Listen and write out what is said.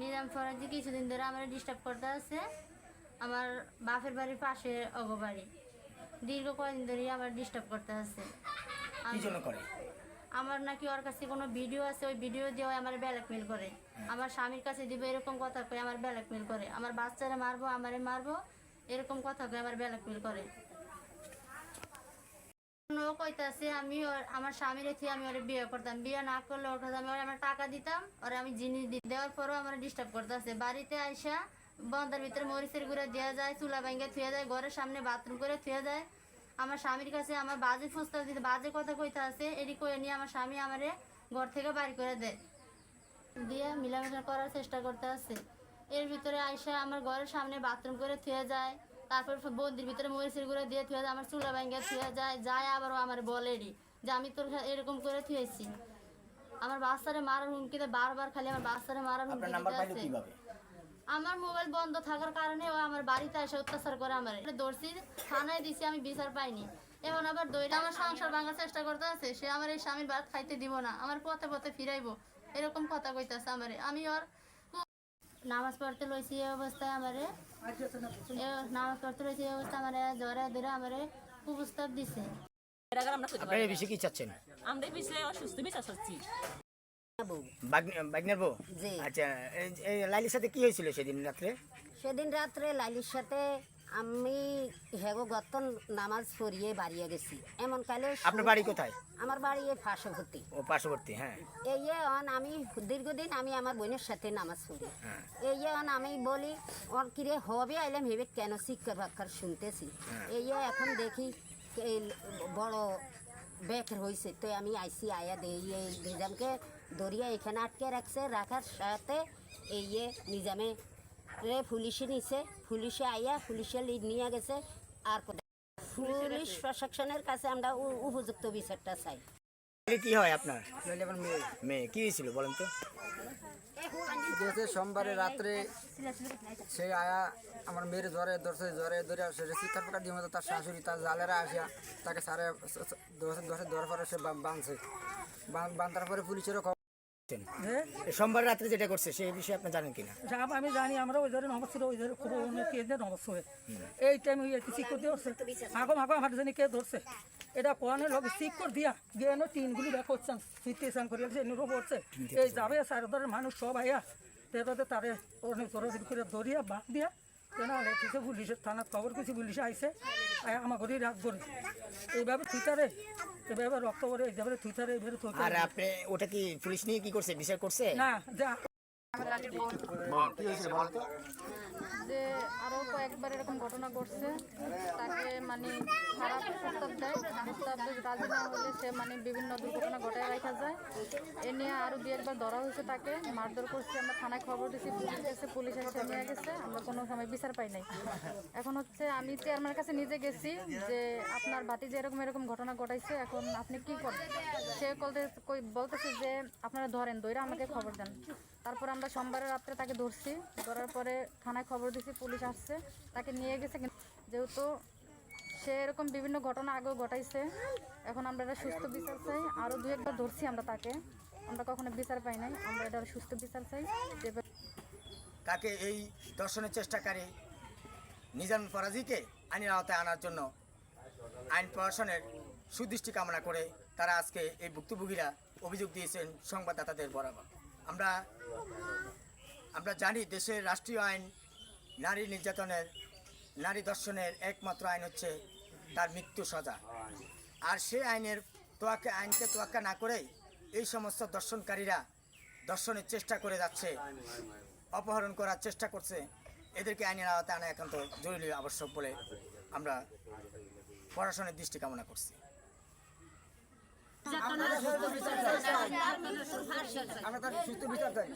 নিলাম ফরাজি কিছুদিন ধরে আমার ডিস্টার্ব করতে আছে। আমার বাপের বাড়ির পাশে অগবাড়ি। দীর্ঘ কয়েকদিন ধরে আমার ডিস্টার্ব করতে আছে। আমার নাকি ওর কাছে কোনো ভিডিও আছে ওই ভিডিও দিয়ে আমার ব্ল্যাকমেল করে। আমার স্বামীর কাছে দিবে এরকম কথা কয়ে আমার ব্ল্যাকমেল করে। আমার বাচ্চারা মারবো আমারে মারবো এরকম কথা কয়ে আমার ব্ল্যাকমেল করে। কইতাছে, আমি আমার স্বামীর থেকে আমি ওরে বিয়ে করতাম। বিয়ে না করলে ওর কাছে আমি আমার টাকা দিতাম, ওরে আমি জিনিস দি দেওয়ার পরও আমার ডিস্টার্ব করতেছে। বাড়িতে আইসা বন্ধার ভিতরে মরিচের গুঁড়া দেওয়া যায়, চুলা ভাঙ্গে থুয়ে যায় ঘরের সামনে বাথরুম করে থুয়ে যায় আমার স্বামীর কাছে আমার বাজে প্রস্তাব দিতে, বাজে কথা কইতে আছে এটি কয়ে নিয়ে আমার স্বামী আমারে ঘর থেকে বাড়ি করে দেয়। দিয়ে মিলামেশা করার চেষ্টা করতে আছে। এর ভিতরে আইসা আমার ঘরের সামনে বাথরুম করে থুয়ে যায়। তারপর বন্দির ভিতরে মরিচের গুঁড়ো দিয়ে থুয়ে আমার চুলা ভাঙ্গে থুয়ে যায় যায় আবারও আমার বলেরই যে আমি তোর এরকম করে থুয়েছি। আমার বাচ্চারে মারার হুমকিতে বারবার খালি আমার বাচ্চারে মারার হুমকি দিতে আমার মোবাইল বন্ধ থাকার কারণে ও আমার বাড়িতে এসে অত্যাচার করে আমার। দর্শি থানায় দিছি আমি বিচার পাইনি। এখন আবার দইটা আমার সংসার ভাঙার চেষ্টা করতে আছে সে আমার এই স্বামীর ভাত খাইতে দিব না আমার পথে পথে ফিরাইবো এরকম কথা কইতাছে আমারে। আমি ওর নামাজ পড়তে লইছি এই অবস্থায় আমারে। নামাজ পড়তে লইছি এই অবস্থায় আমারে জ্বরে ধরে আমারে কুপ্রস্তাব দিছে। আপনার কি চাচ্ছেন? আমরা এই অসুস্থ বিচার চাচ্ছি বাগনার বউ? আচ্ছা এই- এই লাইলির সাথে কি হয়েছিল সেদিন রাত্রে? সেদিন রাত্রে লাইলির সাথে আমি হেগো গত নামাজ পড়িয়ে বাড়িয়ে গেছি। এমন কালে আপনার বাড়ি কোথায়? আমার বাড়ি এই পার্শ্ববর্তী। ও পার্শ্ববর্তী হ্যাঁ। এই অন আমি দীর্ঘদিন আমি আমার বোনের সাথে নামাজ পড়ি। হ্যাঁ। এই যে অন আমি বলি ওর কিরে হবে আইলাম ভেবে কেন শিক্ষা বাক্যার শুনতেছি? হ্যাঁ। এই এখন দেখি এই বড় বেকের হয়েছে তো আমি আইসি আয়া দেই এই নিজামকে দরিয়া এখানে আটকে রাখছে রাখার সাথে এই যে নিজামে রে পুলিশে নিছে। পুলিশে আইয়া পুলিশে লিড নিয়ে গেছে। আর পুলিশ প্রশাসনের কাছে আমরা উপযুক্ত বিচারটা চাই। কি হয় আপনার? মেয়ে। কি হয়েছিল বলেন তো? গেছে সোমবারে রাত্রে সে আয়া আমার মেয়ের জ্বরে ধরছে জ্বরে ধরে সে শিক্ষার প্রকার দিয়ে মতো তার শাশুড়ি তার জালেরা আসিয়া তাকে সারে দশে ধরার পরে সে বাঁধছে। বাঁধার পরে পুলিশেরও খবর এই সোমবার রাত্রে যেটা করছে সেই বিষয়ে আপনি জানেন কিনা? সব আমি জানি আমরা ওই ধরে নমস ছিল ওই ধরে খুব নমস হয়ে। এই টাইম হয়ে কি শিক্ষক ধরছে? আগো মাগো আমার জানি কে ধরছে। এটা কোয়ানে লোক শিক্ষক দিয়া গিয়ে টিনগুলি বের করছেন সিচুয়েশন করে যে নিরো পড়ছে এই যাবে সার ধরে মানুষ সব আইয়া তেরোতে তারে অনেক করে ধরিয়া বাঁধ দিয়া কেন? লেখেছে পুলিশের থানার খবর কিছু পুলিশে আইসে ঘরে রাগ করে এইভাবে থুইতারে এইভাবে রক্ত করে এইভাবে থুইতারে এইভাবে আর আপনি ওটা কি পুলিশ নিয়ে কি করছে? বিচার করছে? না যা। যে আরও কয়েকবার এরকম ঘটনা ঘটছে। মানে খারাপ প্রস্তাব দেয়। প্রস্তাব রাজি না হলে সে মানে বিভিন্ন দুর্ঘটনা ঘটায় রাখা যায়। এ নিয়ে আরও দু একবার ধরা হয়েছে তাকে। মারধর করছে, আমরা থানায় খবর দিয়েছি পুলিশ গেছে পুলিশ এসে নিয়ে গেছে। আমরা কোনো সময় বিচার পাই নাই। এখন হচ্ছে আমি চেয়ারম্যানের কাছে নিজে গেছি যে আপনার বাতি যে এরকম এরকম ঘটনা ঘটাইছে, এখন আপনি কি করেন? সে বলতে বলতেছে যে আপনারা ধরেন দইরা আমাকে খবর দেন। তারপর আমরা সোমবারের রাত্রে তাকে ধরছি। ধরার পরে থানায় খবর দিছি, পুলিশ আসছে। তাকে নিয়ে গেছে যেহেতু সে এরকম বিভিন্ন ঘটনা আগেও ঘটাইছে। এখন আমরা এটা সুস্থ বিচার চাই। আরও দু একবার ধরছি আমরা তাকে। আমরা কখনো বিচার পাই নাই। আমরা এটা সুস্থ বিচার চাই। তাকে এই দর্শনের চেষ্টাকারী নিজাম ফরাজিকে আইনের আওতায় আনার জন্য আইন প্রশাসনের সুদৃষ্টি কামনা করে তারা আজকে এই ভুক্তভোগীরা অভিযোগ দিয়েছেন সংবাদদাতাদের বরাবর। আমরা আমরা জানি দেশের রাষ্ট্রীয় আইন, নারী নির্যাতনের নারী দর্শনের একমাত্র আইন হচ্ছে তার মৃত্যু সাজা। আর সেই আইনের তোয়াক্কা আইনকে তোয়াক্কা না করেই এই সমস্ত দর্শনকারীরা দর্শনের চেষ্টা করে যাচ্ছে অপহরণ করার চেষ্টা করছে। এদেরকে আইনের আওতায় আনা একান্ত জরুরি আবশ্যক বলে আমরা প্রশাসনের দৃষ্টি কামনা করছি। আমরা তার সুস্থ বিচার চাই।